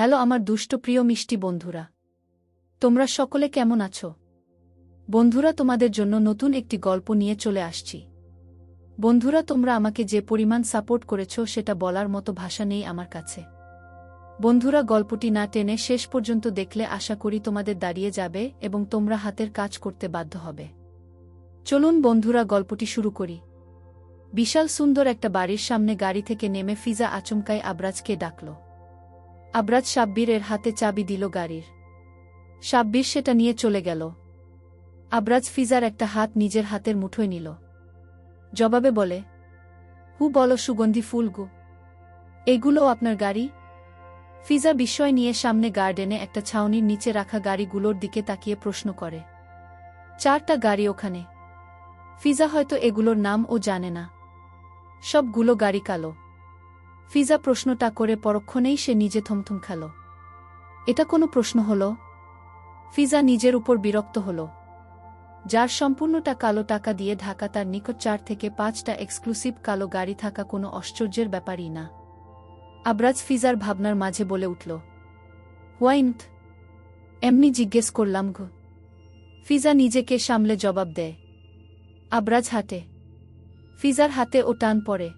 Hello আমার দুষ্ট প্রিয় মিষ্টি বন্ধুরা। তোমরা সকলে কেমন আছো? বন্ধুরা, তোমাদের জন্য নতুন একটি গল্প নিয়ে চলে আসছি। বন্ধুরা, তোমরা আমাকে যে পরিমাণ সাপোর্ট করেছ সেটা বলার মতো ভাষা নেই আমার কাছে। বন্ধুরা, গল্পটি না টেনে শেষ পর্যন্ত দেখলে আশা করি তোমাদের দাঁড়িয়ে যাবে এবং তোমরা হাতের কাজ করতে বাধ্য হবে। চলুন বন্ধুরা, গল্পটি শুরু করি। বিশাল সুন্দর একটা বাড়ির সামনে গাড়ি থেকে নেমে ফিজা আচমকায় আবরাজকে ডাকল। আবরাজ সাব্বিরের হাতে চাবি দিল গাড়ির। সাব্বির সেটা নিয়ে চলে গেল। আবরাজ ফিজার একটা হাত নিজের হাতের মুঠোয় নিল। জবাবে বলে, হু, বলো সুগন্ধি ফুল গো। এগুলো আপনার গাড়ি? ফিজা বিস্ময় নিয়ে সামনে গার্ডেনে একটা ছাউনির নিচে রাখা গাড়িগুলোর দিকে তাকিয়ে প্রশ্ন করে, চারটা গাড়ি ওখানে? ফিজা হয়তো এগুলোর নাম ও জানে না। সবগুলো গাড়ি কালো। ফিজা প্রশ্নটা করে পরক্ষণেই সে নিজে থমথম খেল। এটা কোনো প্রশ্ন হল? ফিজা নিজের উপর বিরক্ত হল। যার সম্পূর্ণটা কালো টাকা দিয়ে ঢাকা তার নিকট চার থেকে পাঁচটা এক্সক্লুসিভ কালো গাড়ি থাকা কোনো আশ্চর্যের ব্যাপারই না। আবরাজ ফিজার ভাবনার মাঝে বলে উঠল হোয়াইন্ট এমনি জিজ্ঞেস করলাম গো। ফিজা নিজেকে সামলে জবাব দেয়, আবরাজ হাঁটে। ফিজার হাতে ও টান পড়ে।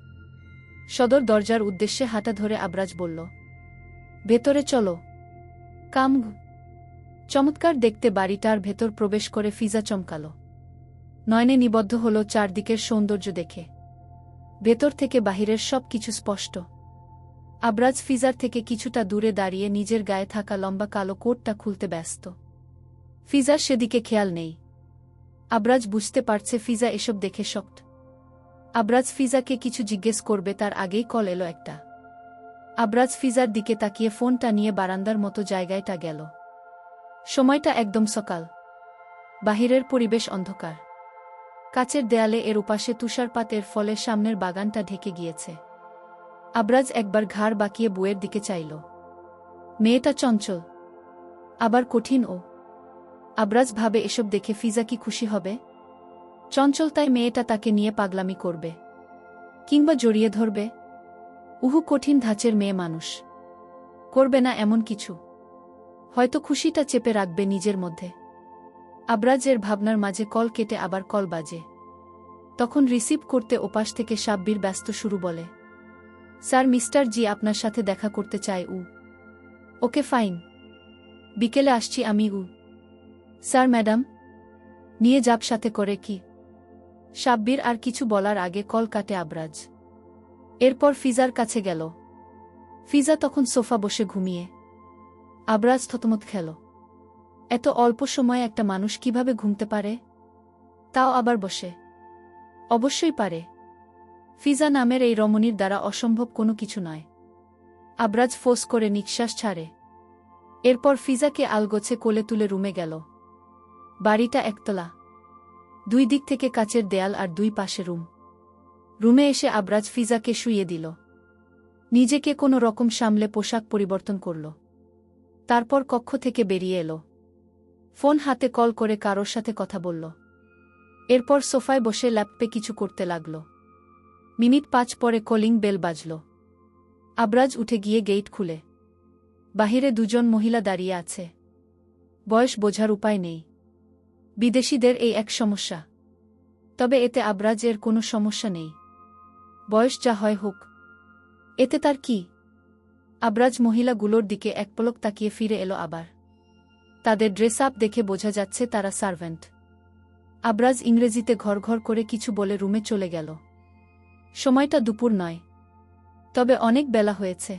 সদর দরজার উদ্দেশ্যে হাঁটা ধরে আবরাজ বলল, ভেতরে চলো। কাম চমৎকার দেখতে বাড়িটার ভেতর প্রবেশ করে ফিজা চমকাল। নয়নে নিবদ্ধ হল চারদিকের সৌন্দর্য দেখে। ভেতর থেকে বাহিরের সব কিছু স্পষ্ট। আবরাজ ফিজার থেকে কিছুটা দূরে দাঁড়িয়ে নিজের গায়ে থাকা লম্বা কালো কোটটা খুলতে ব্যস্ত। ফিজার সেদিকে খেয়াল নেই। আবরাজ বুঝতে পারছে ফিজা এসব দেখে শক্ত। আবরাজ ফিজাকে কিছু জিজ্ঞেস করবে, তার আগেই কল এলো একটা। আবরাজ ফিজার দিকে তাকিয়ে ফোনটা নিয়ে বারান্দার মতো জায়গায়টা গেল। সময়টা একদম সকাল। বাহিরের পরিবেশ অন্ধকার। কাচের দেয়ালে এর উপাশে তুষারপাতের ফলে সামনের বাগানটা ঢেকে গিয়েছে। আবরাজ একবার ঘাড় বাঁকিয়ে বউয়ের দিকে চাইল। মেয়েটা চঞ্চল। আবার কঠিন ও। আবরাজ ভাবে, এসব দেখে ফিজা কি খুশি হবে? চঞ্চলতায় মেয়েটা তাকে নিয়ে পাগলামি করবে। কিংবা জড়িয়ে ধরবে। উহু কঠিন ধাঁচের মেয়ে মানুষ। করবে না এমন কিছু। হয়তো খুশিটা চেপে রাখবে নিজের মধ্যে। আবরাজের ভাবনার মাঝে কল কেটে আবার কল বাজে। তখন রিসিভ করতে ওপাশ থেকে সাব্বির ব্যস্ত শুরু বলে, স্যার, মিস্টার জি আপনার সাথে দেখা করতে চায় উ। Okay fine. বিকেলে আসছি আমি উ। Sir, madam. নিয়ে যাব সাথে করে কি? সাব্বির আর কিছু বলার আগে কল কাটে আবরাজ। এরপর ফিজার কাছে গেল। ফিজা তখন সোফা বসে ঘুমিয়ে। আবরাজ থতমত খেল। এত অল্প সময়ে একটা মানুষ কীভাবে ঘুমতে পারে? তাও আবার বসে। অবশ্যই পারে। ফিজা নামের এই রমণীর দ্বারা অসম্ভব কোনো কিছু নয়। আবরাজ ফোস করে নিঃশ্বাস ছাড়ে। এরপর ফিজাকে আলগোছে কোলে তুলে রুমে গেল। বাড়িটা একতলা। দুই দিক থেকে কাচের দেয়াল আর দুই পাশে রুম। রুমে এসে আবরাজ ফিজাকে শুইয়ে দিল। নিজেকে কোনো রকম সামলে পোশাক পরিবর্তন করল। তারপর কক্ষ থেকে বেরিয়ে এলো। ফোন হাতে কল করে কারোর সাথে কথা বলল। এরপর সোফায় বসে ল্যাপটপে কিছু করতে লাগল। মিনিট পাঁচ পরে কলিং বেল বাজল। আবরাজ উঠে গিয়ে গেট খুলে। বাহিরে দুজন মহিলা দাঁড়িয়ে আছে। বয়স বোঝার উপায় নেই। বিদেশিদের এই এক সমস্যা। তবে এতে আবরাজের কোনো সমস্যা নেই। বয়স যা হয় হোক। এতে তার কি? আবরাজ মহিলাগুলোর দিকে এক পলক তাকিয়ে ফিরে এলো আবার। তাদের ড্রেস আপ দেখে বোঝা যাচ্ছে তারা সার্ভেন্ট আবরাজ ইংরেজিতে ঘর ঘর করে কিছু বলে রুমে চলে গেল। সময়টা দুপুর নয়। তবে অনেক বেলা হয়েছে।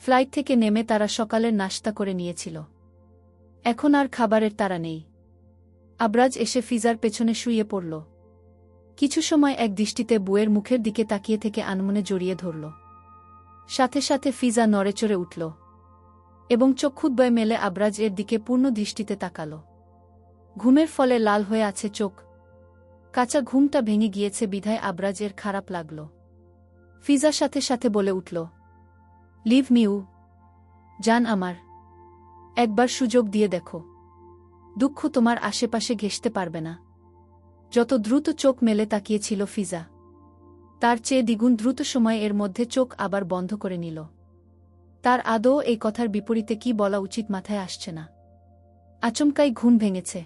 ফ্লাইট থেকে নেমে তারা সকালের নাস্তা করে নিয়েছিল। এখন আর খাবারের তারা নেই। আবরাজ এসে ফিজার পেছনে শুয়ে পড়ল। কিছু সময় এক দৃষ্টিতে বুয়ের মুখের দিকে তাকিয়ে থেকে আনমনে জড়িয়ে ধরল। সাথে সাথে ফিজা নড়েচড়ে উঠল এবং চক্ষুদ্বয় মেলে আবরাজ এর দিকে পূর্ণ দৃষ্টিতে তাকাল। ঘুমের ফলে লাল হয়ে আছে চোখ। কাঁচা ঘুমটা ভেঙে গিয়েছে বিধায় আবরাজের খারাপ লাগল। ফিজা সাথে সাথে বলে উঠল, লিভ মিউ, জান আমার। একবার সুযোগ দিয়ে দেখো। দুঃখ তোমার আশেপাশে ঘেসতে পারবে না। যত দ্রুত চোখ মেলে তাকিয়েছিল ফিজা। তার চেয়ে দ্বিগুণ দ্রুত সময় এর মধ্যে চোখ আবার বন্ধ করে নিল। তার আদৌ এই কথার বিপরীতে কি বলা উচিত মাথায় আসছে না। আচমকাই ঘুম ভেঙেছে।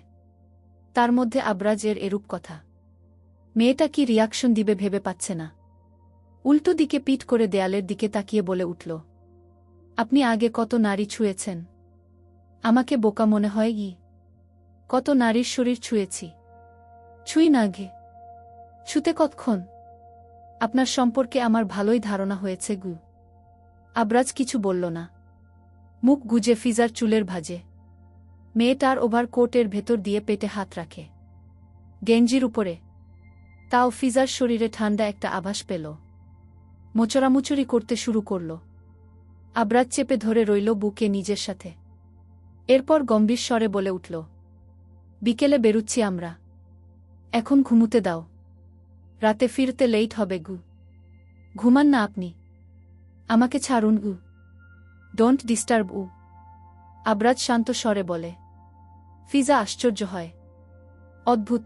তার মধ্যে আবরাজের এরূপ কথা। মেয়েটা কি রিয়াকশন দিবে ভেবে পাচ্ছে না। উল্টো দিকে পিট করে দেয়ালের দিকে তাকিয়ে বলে উঠল, আপনি আগে কত নারী ছুঁয়েছেন? আমাকে বোকা মনে হয় ই কত নারীর শরীর ছুঁয়েছি। ছুঁই না গে। ছুতে কতক্ষণ? আপনার সম্পর্কে আমার ভালোই ধারণা হয়েছে গু। আবরাজ কিছু বলল না। মুখ গুজে ফিজার চুলের ভাজে। মেয়েটার ওভার কোটের ভেতর দিয়ে পেটে হাত রাখে। গেঞ্জির উপরে। তাও ফিজার শরীরে ঠান্ডা একটা আভাস পেল। মোচড়ামুচুরি করতে শুরু করল। আবরাজ চেপে ধরে রইল বুকে নিজের সাথে। এরপর গম্ভীর স্বরে বলে উঠল বিকেলে বেরুচ্ছি আমরা। এখন ঘুমুতে দাও। রাতে ফিরতে লেট হবে গু। ঘুমান না আপনি। আমাকে ছাড়ুন গু। ডোন্ট ডিস্টার্ব উ। আবরাজ শান্ত স্বরে বলে। ফিজা আশ্চর্য হয়। অদ্ভুত।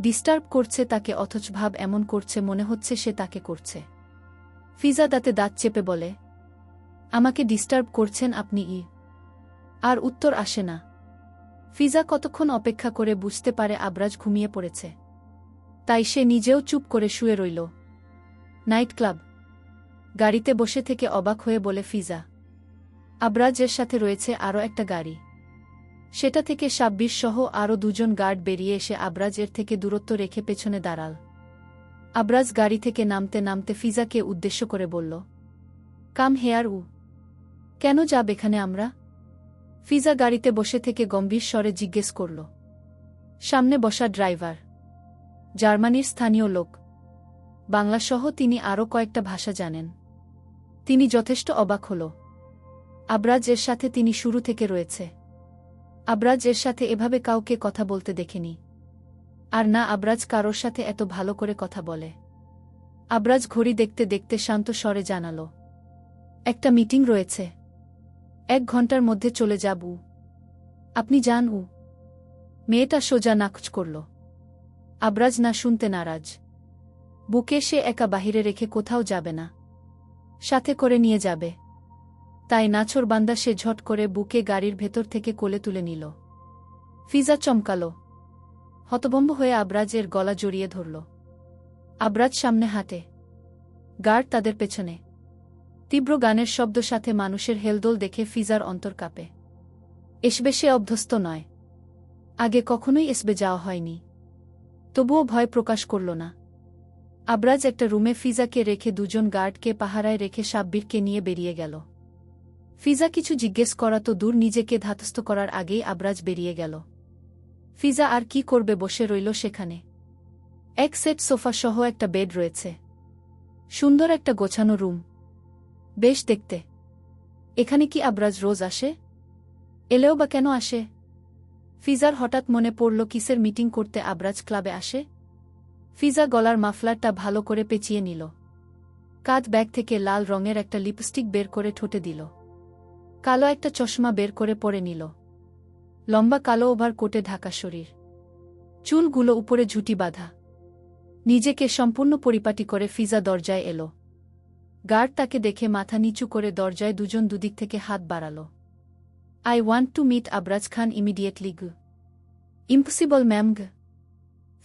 ডিস্টার্ব করছে তাকে অথচ ভাব এমন করছে মনে হচ্ছে সে তাকে করছে। ফিজা দাঁতে দাঁত চেপে বলে, আমাকে ডিস্টার্ব করছেন আপনি ই। আর উত্তর আসে না। ফিজা কতক্ষণ অপেক্ষা করে বুঝতে পারে আবরাজ ঘুমিয়ে পড়েছে। তাই সে নিজেও চুপ করে শুয়ে রইল। Night club. গাড়িতে বসে থেকে অবাক হয়ে বলে ফিজা, আবরাজের সাথে রয়েছে আরও একটা গাড়ি। সেটা থেকে সাব্বির সহ আরও দুজন গার্ড বেরিয়ে এসে আবরাজের থেকে দূরত্ব রেখে পেছনে দাঁড়াল। আবরাজ গাড়ি থেকে নামতে নামতে ফিজাকে উদ্দেশ্য করে বলল, কাম হেয়ার উ। কেন যাব এখানে আমরা? ফিজা গাড়িতে বসে থেকে গম্ভীর স্বরে জিজ্ঞেস করল, সামনে বসা ড্রাইভার, জার্মানির স্থানীয় লোক। বাংলাসহ তিনি আরও কয়েকটা ভাষা জানেন। তিনি যথেষ্ট অবাক হল। আবরাজ এর সাথে তিনি শুরু থেকে রয়েছে। আবরাজ এর সাথে এভাবে কাউকে কথা বলতে দেখেনি। আর না আবরাজ কারোর সাথে এত ভালো করে কথা বলে। আবরাজ ঘড়ি দেখতে দেখতে শান্ত স্বরে জানাল, একটা মিটিং রয়েছে। এক ঘণ্টার মধ্যে চলে যাব। আপনি যান উ। মেয়েটা সোজা নাকচ করল। আবরাজ না শুনতে নারাজ। বুকে সে একা বাহিরে রেখে কোথাও যাবে না। সাথে করে নিয়ে যাবে। তাই নাছর বান্দা সে ঝট করে বুকে গাড়ির ভেতর থেকে কোলে তুলে নিল। ফিজা চমকাল। হতবম্ব হয়ে আবরাজের গলা জড়িয়ে ধরল। আবরাজ সামনে হাঁটে। গার্ড তাদের পেছনে। তীব্র গানের শব্দ সাথে মানুষের হেলদোল দেখে ফিজার অন্তর কাঁপে। এসবে সে অভ্যস্ত নয়। আগে কখনোই এসবে যাওয়া হয়নি। তবুও ভয় প্রকাশ করল না। আবরাজ একটা রুমে ফিজাকে রেখে দুজন গার্ডকে পাহারায় রেখে সাব্বিরকে নিয়ে বেরিয়ে গেল। ফিজা কিছু জিজ্ঞেস করা তো দূর, নিজেকে ধাতস্থ করার আগেই আবরাজ বেরিয়ে গেল। ফিজা আর কি করবে বসে রইল সেখানে। এক সেট সোফা সহ একটা বেড রয়েছে। সুন্দর একটা গোছানো রুম। বেশ দেখতে। এখানে কি আবরাজ রোজ আসে? এলেও বা কেন আসে? ফিজার হঠাৎ মনে পড়ল কিসের মিটিং করতে আবরাজ ক্লাবে আসে? ফিজা গলার মাফলারটা ভালো করে পেঁচিয়ে নিল। কাঁধ ব্যাগ থেকে লাল রঙের একটা লিপস্টিক বের করে ঠোঁটে দিল। কালো একটা চশমা বের করে পরে নিল। লম্বা কালো ওভার কোটে ঢাকা শরীর। চুলগুলো উপরে ঝুটি বাঁধা। নিজেকে সম্পূর্ণ পরিপাটি করে ফিজা দরজায় এলো। গার্ড তাকে দেখে মাথা নিচু করে দরজায় দুজন দুদিক থেকে হাত বাড়াল। I want to meet Abraj Khan immediately গু। ইম্পসিবল ম্যাম গ।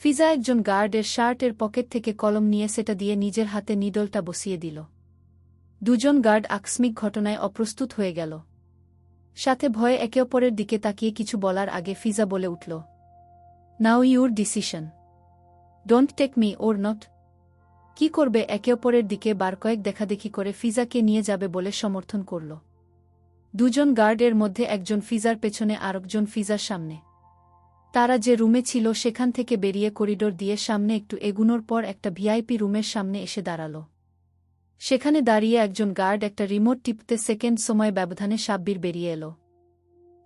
ফিজা একজন গার্ডের শার্টের পকেট থেকে কলম নিয়ে সেটা দিয়ে নিজের হাতে নিডলটা বসিয়ে দিল। দুজন গার্ড আকস্মিক ঘটনায় অপ্রস্তুত হয়ে গেল। সাথে ভয়ে একে অপরের দিকে তাকিয়ে কিছু বলার আগে ফিজা বলে উঠল now your decision don't take me or not কি করবে একে অপরের দিকে বার কয়েক দেখাদেখি করে ফিজাকে নিয়ে যাবে বলে সমর্থন করল। দুজন গার্ডের মধ্যে একজন ফিজার পেছনে আরেকজন ফিজার সামনে। তারা যে রুমে ছিল সেখান থেকে বেরিয়ে করিডোর দিয়ে সামনে একটু এগুনোর পর একটা ভিআইপি রুমের সামনে এসে দাঁড়াল। সেখানে দাঁড়িয়ে একজন গার্ড একটা রিমোট টিপতে সেকেন্ড সময় ব্যবধানে সাব্বির বেরিয়ে এলো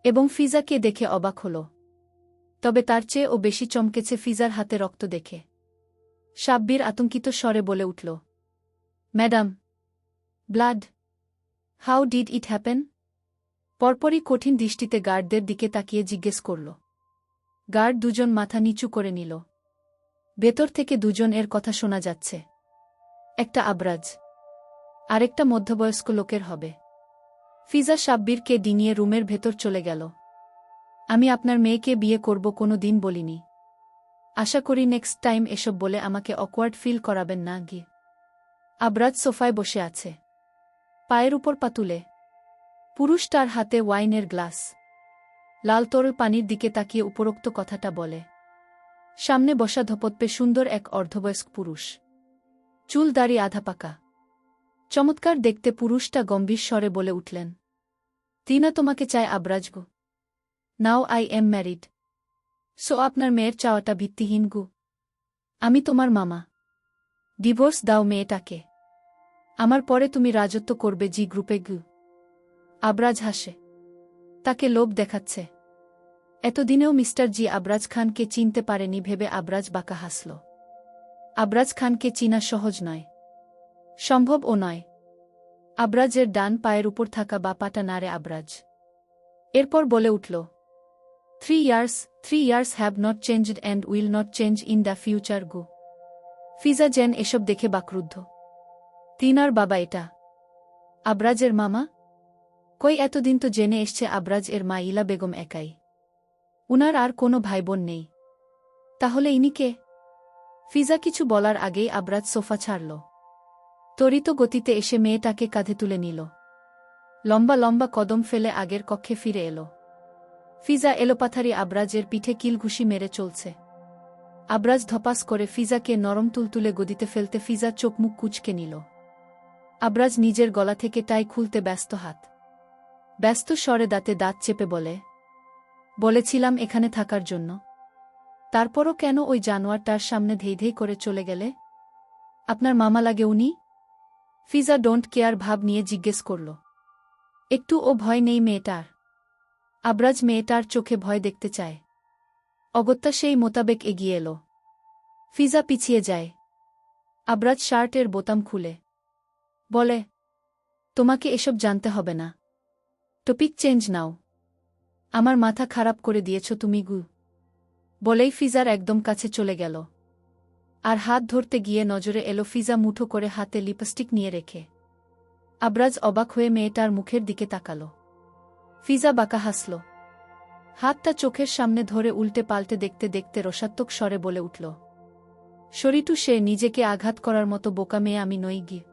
এবং ফিজাকে দেখে অবাক হল। তবে তার চেয়ে ও বেশি চমকেছে ফিজার হাতে রক্ত দেখে। সাব্বির আতঙ্কিত স্বরে বলে উঠল, madam, blood, how did it happen? পরপরই কঠিন দৃষ্টিতে গার্ডদের দিকে তাকিয়ে জিজ্ঞেস করল। গার্ড দুজন মাথা নিচু করে নিল। ভেতর থেকে দুজন এর কথা শোনা যাচ্ছে। একটা আবরাজ, আরেকটা মধ্যবয়স্ক লোকের হবে। ফিজা সাব্বিরকে ডিঙিয়ে রুমের ভেতর চলে গেল। আমি আপনার মেয়েকে বিয়ে করব কোনো দিন বলিনি। আশা করি নেক্সট টাইম এসব বলে আমাকে অকওয়ার্ড ফিল করাবেন না গিয়ে আবরাজ সোফায় বসে আছে। পায়ের উপর পাতুলে পুরুষ তার হাতে ওয়াইনের গ্লাস। লাল তরল পানির দিকে তাকিয়ে উপরোক্ত কথাটা বলে। সামনে বসা ধপৎপে সুন্দর এক অর্ধবয়স্ক পুরুষ। চুল দাড়ি আধা পাকা। চমৎকার দেখতে পুরুষটা গম্ভীর স্বরে বলে উঠলেন। তিনা তোমাকে চায় আবরাজ গো। Now I am married. So আপনার মেয়ের চাওয়াটা ভিত্তিহীন গু। আমি তোমার মামা। ডিভোর্স দাও মেয়েটাকে। আমার পরে তুমি রাজত্ব করবে জি গ্রুপে গু। আবরাজ হাসে। তাকে লোভ দেখাচ্ছে। এতদিনেও মিস্টার জি আবরাজ খানকে চিনতে পারেনি ভেবে আবরাজ বাঁকা হাসল। আবরাজ খানকে চিনা সহজ নয়। সম্ভব ও নয়। আবরাজের ডান পায়ের উপর থাকা বা পাটা নাড়ে আবরাজ। এরপর বলে উঠল three years three years have not changed and will not change in the future গো। ফিজা জেন এসব দেখে বাকরুদ্ধ। তিনার বাবা এটা। আবরাজের মামা? কই এতদিন তো জেনে এসছে আবরাজ এর মা ইলা বেগম একাই। উনার আর কোনো ভাইবোন নেই। তাহলে ইনি কে? ফিজা কিছু বলার আগেই আবরাজ সোফা ছাড়ল। তরিত গতিতে এসে মেয়েটাকে কাঁধে তুলে নিল। লম্বা লম্বা কদম ফেলে আগের কক্ষে ফিরে এলো। ফিজা এলোপাথারি আবরাজের পিঠে কিলঘুষি মেরে চলছে। আবরাজ ধপাস করে ফিজাকে নরম তুলতুলে গদিতে ফেলতে ফিজা চোখমুখ কুচকে নিল। আবরাজ নিজের গলা থেকে টাই খুলতে ব্যস্ত হাত। ব্যস্ত স্বরে দাঁতে দাঁত চেপে বলে, বলেছিলাম এখানে থাকার জন্য। তারপরও কেন ওই জানোয়ারটার সামনে ধেই ধেই করে চলে গেলে? আপনার মামা লাগে উনি? ফিজা ডোন্ট কেয়ার ভাব নিয়ে জিজ্ঞেস করল। একটু ও ভয় নেই মেয়েটার। আবরাজ মেয়েটার চোখে ভয় দেখতে চায়। অগত্যা সেই মোতাবেক এগিয়ে এলো। ফিজা পিছিয়ে যায়। আবরাজ শার্টের বোতাম খুলে। বলে, তোমাকে এসব জানতে হবে না। টপিক চেঞ্জ নাও। আমার মাথা খারাপ করে দিয়েছ তুমি গু। বলেই ফিজার একদম কাছে চলে গেল। আর হাত ধরতে গিয়ে নজরে এলো ফিজা মুঠো করে হাতে লিপস্টিক নিয়ে রেখে। আবরাজ অবাক হয়ে মেয়েটার মুখের দিকে তাকাল। ফিজা বাঁকা হাসল। হাতটা চোখের সামনে ধরে উল্টে পাল্টে দেখতে দেখতে রসাত্মক স্বরে বলে উঠল, শরীটু, সে নিজেকে আঘাত করার মতো বোকা মেয়ে আমি নই গিয়ে